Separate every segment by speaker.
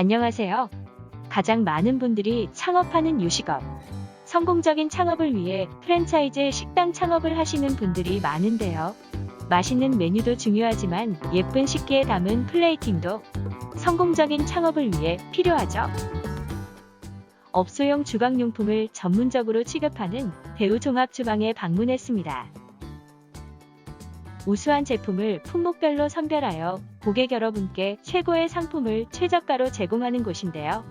Speaker 1: 안녕하세요. 가장 많은 분들이 창업하는 요식업. 성공적인 창업을 위해 프랜차이즈 식당 창업을 하시는 분들이 많은데요. 맛있는 메뉴도 중요하지만 예쁜 식기에 담은 플레이팅도 성공적인 창업을 위해 필요하죠. 업소용 주방용품을 전문적으로 취급하는 배우 종합 주방에 방문했습니다. 우수한 제품을 품목별로 선별하여 고객 여러분께 최고의 상품을 최저가로 제공하는 곳인데요.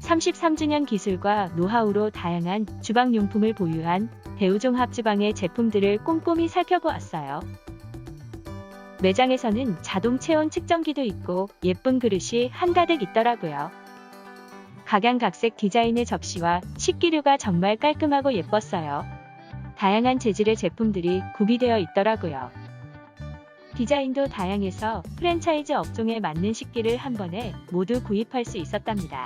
Speaker 1: 33주년 기술과 노하우로 다양한 주방용품을 보유한 배우종 합 주방의 제품들을 꼼꼼히 살펴보았어요. 매장에서는 자동 체온 측정기도 있고 예쁜 그릇이 한가득 있더라고요. 각양각색 디자인의 접시와 식기류가 정말 깔끔하고 예뻤어요. 다양한 재질의 제품들이 구비되어 있더라고요. 디자인도 다양해서 프랜차이즈 업종에 맞는 식기를 한 번에 모두 구입할 수 있었답니다.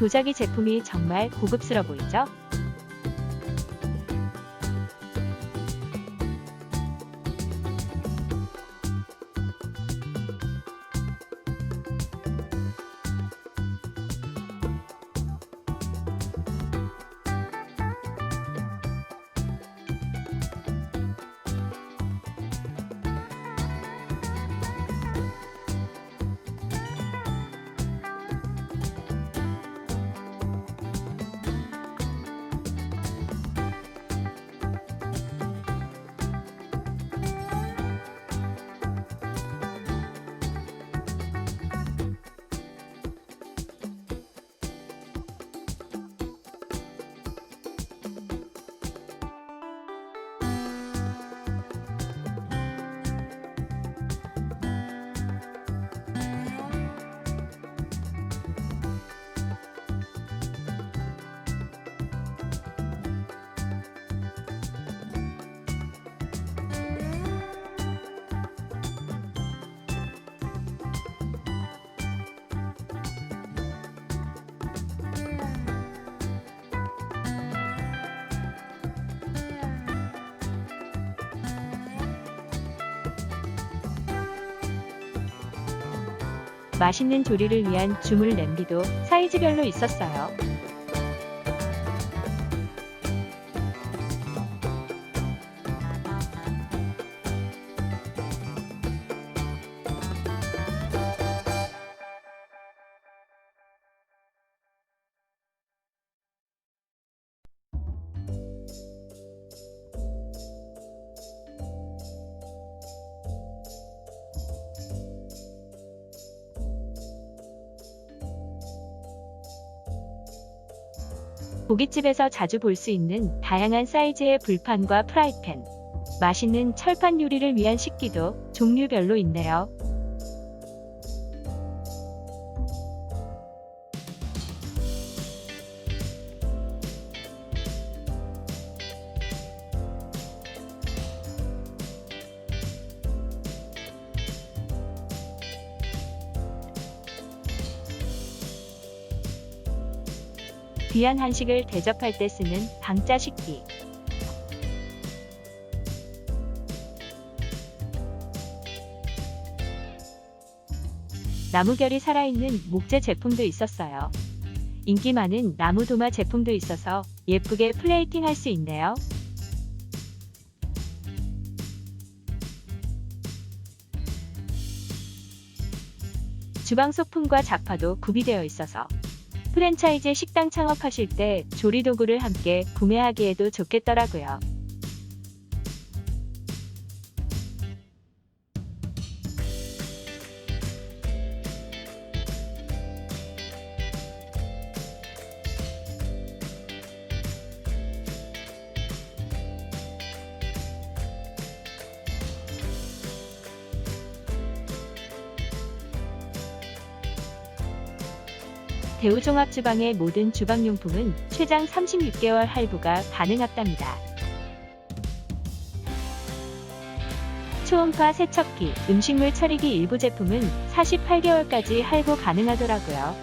Speaker 1: 도자기 제품이 정말 고급스러워 보이죠? 맛있는 조리를 위한 주물 냄비도 사이즈별로 있었어요. 고깃집에서 자주 볼 수 있는 다양한 사이즈의 불판과 프라이팬, 맛있는 철판 요리를 위한 식기도 종류별로 있네요. 귀한 한식을 대접할 때 쓰는 방짜 식기. 나무결이 살아있는 목재 제품도 있었어요. 인기 많은 나무 도마 제품도 있어서 예쁘게 플레이팅 할 수 있네요. 주방 소품과 잡화도 구비되어 있어서 프랜차이즈 식당 창업하실 때 조리 도구를 함께 구매하기에도 좋겠더라고요. 대우종합주방의 모든 주방용품은 최장 36개월 할부가 가능하답니다. 초음파 세척기, 음식물 처리기 일부 제품은 48개월까지 할부 가능하더라고요.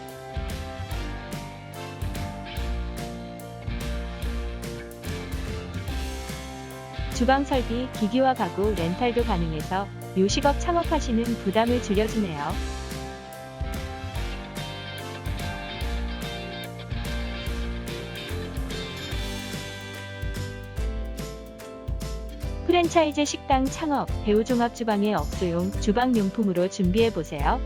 Speaker 1: 주방 설비, 기기와 가구, 렌탈도 가능해서 요식업 창업하시는 부담을 줄여주네요. 프랜차이즈 식당 창업, 배우 종합 주방의 업소용 주방 용품으로 준비해 보세요.